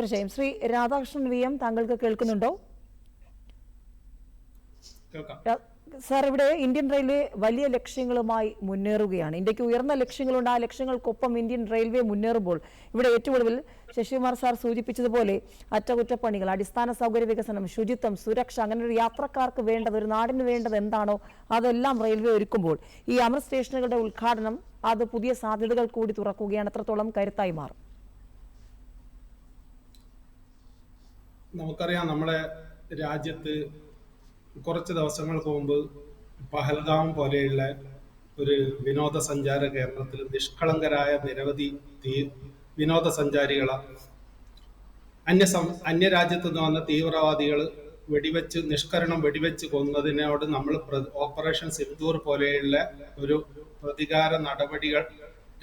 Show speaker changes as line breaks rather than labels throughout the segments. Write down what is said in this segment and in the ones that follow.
തീർച്ചയായും Shri Radhakrishnan V M താങ്കൾക്ക് കേൾക്കുന്നുണ്ടോ സാർ ഇവിടെ ഇന്ത്യൻ റെയിൽവേ വലിയ ലക്ഷ്യങ്ങളുമായി മുന്നേറുകയാണ് ഇന്ത്യക്ക് ഉയർന്ന ലക്ഷ്യങ്ങളുണ്ട് ആ ലക്ഷ്യങ്ങൾക്കൊപ്പം ഇന്ത്യൻ റെയിൽവേ മുന്നേറുമ്പോൾ ഇവിടെ ഏറ്റവും കൂടുതൽ ശശികുമാർ സാർ സൂചിപ്പിച്ചതുപോലെ അറ്റകുറ്റപ്പണികൾ അടിസ്ഥാന സൗകര്യ വികസനം ശുചിത്വം സുരക്ഷ അങ്ങനെ ഒരു യാത്രക്കാർക്ക് വേണ്ടത് ഒരു നാടിന് വേണ്ടത് എന്താണോ അതെല്ലാം റെയിൽവേ ഒരുക്കുമ്പോൾ ഈ അമർ സ്റ്റേഷനുകളുടെ ഉദ്ഘാടനം അത് പുതിയ സാധ്യതകൾ കൂടി തുറക്കുകയാണ് എത്രത്തോളം കരുത്തായി മാറും
നമുക്കറിയാം നമ്മുടെ രാജ്യത്ത് കുറച്ച് ദിവസങ്ങൾക്ക് മുമ്പ് പഹൽഗാം പോലെയുള്ള ഒരു വിനോദസഞ്ചാര കേന്ദ്രത്തിൽ നിഷ്കളങ്കരായ നിരവധി തീ വിനോദസഞ്ചാരികളെ അന്യ സം അന്യരാജ്യത്തു നിന്ന് വന്ന തീവ്രവാദികൾ വെടിവെച്ച് നിഷ്കരണം വെടിവെച്ച് കൊന്നതിനോട് നമ്മൾ ഓപ്പറേഷൻ സിന്ധൂർ പോലെയുള്ള ഒരു പ്രതികാര നടപടികൾ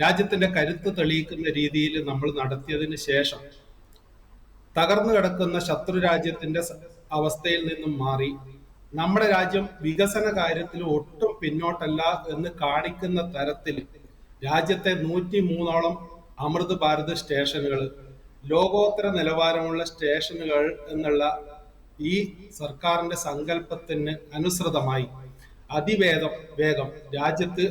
രാജ്യത്തിന്റെ കരുത്ത് തെളിയിക്കുന്ന രീതിയിൽ നമ്മൾ നടത്തിയതിന് ശേഷം തകർന്നു കിടക്കുന്ന ശത്രു രാജ്യത്തിന്റെ അവസ്ഥയിൽ നിന്നും മാറി നമ്മുടെ രാജ്യം വികസന കാര്യത്തിൽ ഒട്ടും പിന്നോട്ടല്ല എന്ന് കാണിക്കുന്ന തരത്തിൽ രാജ്യത്തെ നൂറ്റി മൂന്നോളം അമൃത് ഭാരത് സ്റ്റേഷനുകൾ ലോകോത്തര നിലവാരമുള്ള സ്റ്റേഷനുകൾ എന്നുള്ള ഈ സർക്കാരിന്റെ സങ്കല്പത്തിന് അനുസൃതമായി അതിവേഗം വേഗം രാജ്യത്ത്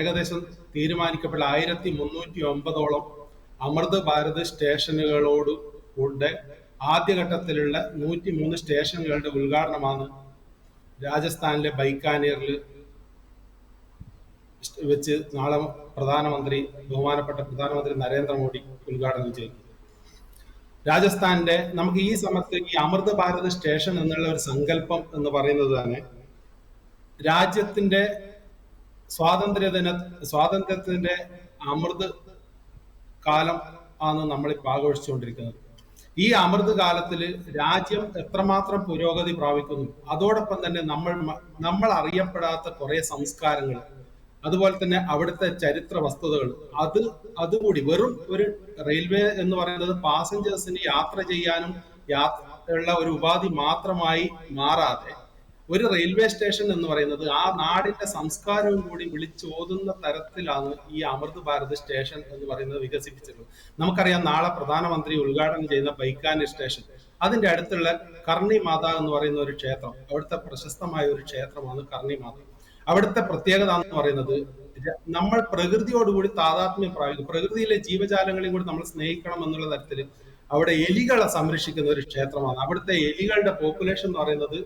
ഏകദേശം തീരുമാനിക്കപ്പെട്ട ആയിരത്തി മുന്നൂറ്റി ഒമ്പതോളം അമൃത് ഭാരത് സ്റ്റേഷനുകളോട് വുഡ് ആദ്യഘട്ടത്തിലുള്ള നൂറ്റി മൂന്ന് സ്റ്റേഷനുകളുടെ ഉദ്ഘാടനമാണ് രാജസ്ഥാനിലെ ബൈക്കാനിയറിൽ വെച്ച് നാളെ പ്രധാനമന്ത്രി ബഹുമാനപ്പെട്ട പ്രധാനമന്ത്രി നരേന്ദ്രമോദി ഉദ്ഘാടനം ചെയ്തു രാജസ്ഥാന്റെ നമുക്ക് ഈ സമയത്ത് ഈ അമൃത് ഭാരത് സ്റ്റേഷൻ എന്നുള്ള ഒരു സങ്കല്പം എന്ന് പറയുന്നത് തന്നെ രാജ്യത്തിന്റെ സ്വാതന്ത്ര്യ ദിന സ്വാതന്ത്ര്യത്തിന്റെ അമൃത് കാലം ആണ് നമ്മളിപ്പോൾ ആഘോഷിച്ചുകൊണ്ടിരിക്കുന്നത് ഈ അമൃത് കാലത്തിൽ രാജ്യം എത്രമാത്രം പുരോഗതി പ്രാപിക്കുന്നു അതോടൊപ്പം തന്നെ നമ്മൾ നമ്മൾ അറിയപ്പെടാത്ത കുറെ സംസ്കാരങ്ങൾ അതുപോലെ തന്നെ അവിടുത്തെ ചരിത്ര വസ്തുതകൾ അത് അതുകൂടി വെറും ഒരു റെയിൽവേ എന്ന് പറയുന്നത് പാസഞ്ചേഴ്സിന് യാത്ര ചെയ്യാനും യാത്ര ഉള്ള ഒരു ഉപാധി മാത്രമായി മാറാതെ ഒരു റെയിൽവേ സ്റ്റേഷൻ എന്ന് പറയുന്നത് ആ നാടിന്റെ സംസ്കാരവും കൂടി വിളിച്ചോതുന്ന തരത്തിലാണ് ഈ അമൃത് ഭാരത് സ്റ്റേഷൻ എന്ന് പറയുന്നത് വികസിപ്പിച്ചത് നമുക്കറിയാം നാളെ പ്രധാനമന്ത്രി ഉദ്ഘാടനം ചെയ്യുന്ന ബൈക്കാനി സ്റ്റേഷൻ അതിന്റെ അടുത്തുള്ള കർണി മാത എന്ന് പറയുന്ന ഒരു ക്ഷേത്രം അവിടുത്തെ പ്രശസ്തമായ ഒരു ക്ഷേത്രമാണ് കർണി മാത അവിടുത്തെ പ്രത്യേകത എന്ന് പറയുന്നത് നമ്മൾ പ്രകൃതിയോടുകൂടി താതാത്മ്യം പ്രാപിക്കും പ്രകൃതിയിലെ ജീവജാലങ്ങളെയും കൂടി നമ്മൾ സ്നേഹിക്കണം എന്നുള്ള തരത്തിൽ അവിടെ എലികളെ സംരക്ഷിക്കുന്ന ഒരു ക്ഷേത്രമാണ് അവിടുത്തെ എലികളുടെ പോപ്പുലേഷൻ എന്ന് പറയുന്നത്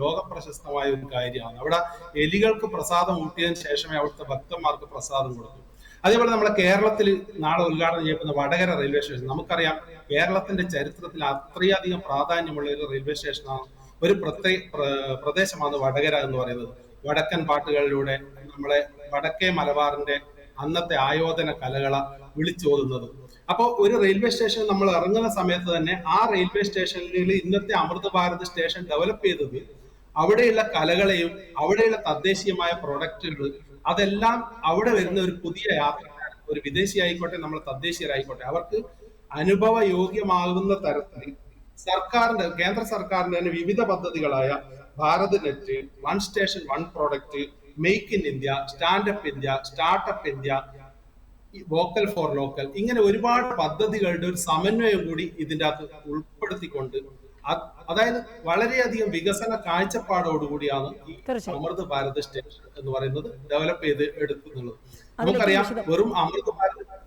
ലോക പ്രശസ്തമായ ഒരു കാര്യമാണ് അവിടെ എലികൾക്ക് പ്രസാദം ഊട്ടിയതിനു ശേഷമേ അവിടുത്തെ ഭക്തന്മാർക്ക് പ്രസാദം കൊടുത്തു അതേപോലെ നമ്മുടെ കേരളത്തിൽ നാളെ ഉദ്ഘാടനം ചെയ്യപ്പെടുന്ന വടകര റെയിൽവേ സ്റ്റേഷൻ നമുക്കറിയാം കേരളത്തിന്റെ ചരിത്രത്തിൽ അത്രയധികം പ്രാധാന്യമുള്ള ഒരു റെയിൽവേ സ്റ്റേഷനാണ് ഒരു പ്രത്യേക പ്രദേശമാണ് വടകര എന്ന് പറയുന്നത് വടക്കൻ പാട്ടുകളിലൂടെ നമ്മളെ വടക്കേ മലബാറിന്റെ അന്നത്തെ ആയോധന കലകള വിളിച്ചോതുന്നത് അപ്പോൾ ഒരു റെയിൽവേ സ്റ്റേഷൻ നമ്മൾ ഇറങ്ങുന്ന സമയത്ത് തന്നെ ആ റെയിൽവേ സ്റ്റേഷനിൽ ഇന്നത്തെ അമൃത് ഭാരത് സ്റ്റേഷൻ ഡെവലപ്പ് ചെയ്തത് അവിടെയുള്ള കലകളെയും അവിടെയുള്ള തദ്ദേശീയമായ പ്രൊഡക്റ്റുകൾ അതെല്ലാം അവിടെ വരുന്ന ഒരു പുതിയ യാത്ര ഒരു വിദേശി ആയിക്കോട്ടെ നമ്മൾ തദ്ദേശീയരായിക്കോട്ടെ അവർക്ക് അനുഭവ യോഗ്യമാകുന്ന തരത്തിൽ സർക്കാരിന്റെ കേന്ദ്ര സർക്കാരിന്റെ തന്നെ വിവിധ പദ്ധതികളായ Bharat net one station one product make in India stand up India startup India vocal for local ഇങ്ങനെ ഒരുപാട് പദ്ധതികളുടെ ഒരു സമന്വയം കൂടി ഇതിൻ്റെ അകത്ത് ഉൾപ്പെടുത്തിക്കൊണ്ട് അതായത് വളരെയധികം വികസന കാഴ്ചപ്പാടോടുകൂടിയാണ് ഈ അമൃത് ഭാരത് സ്റ്റേഷൻ എന്ന് പറയുന്നത് ഡെവലപ്പ് ചെയ്ത് എടുക്കുന്നുള്ളത് നമുക്കറിയാം വെറും അമൃത് ഭാരത്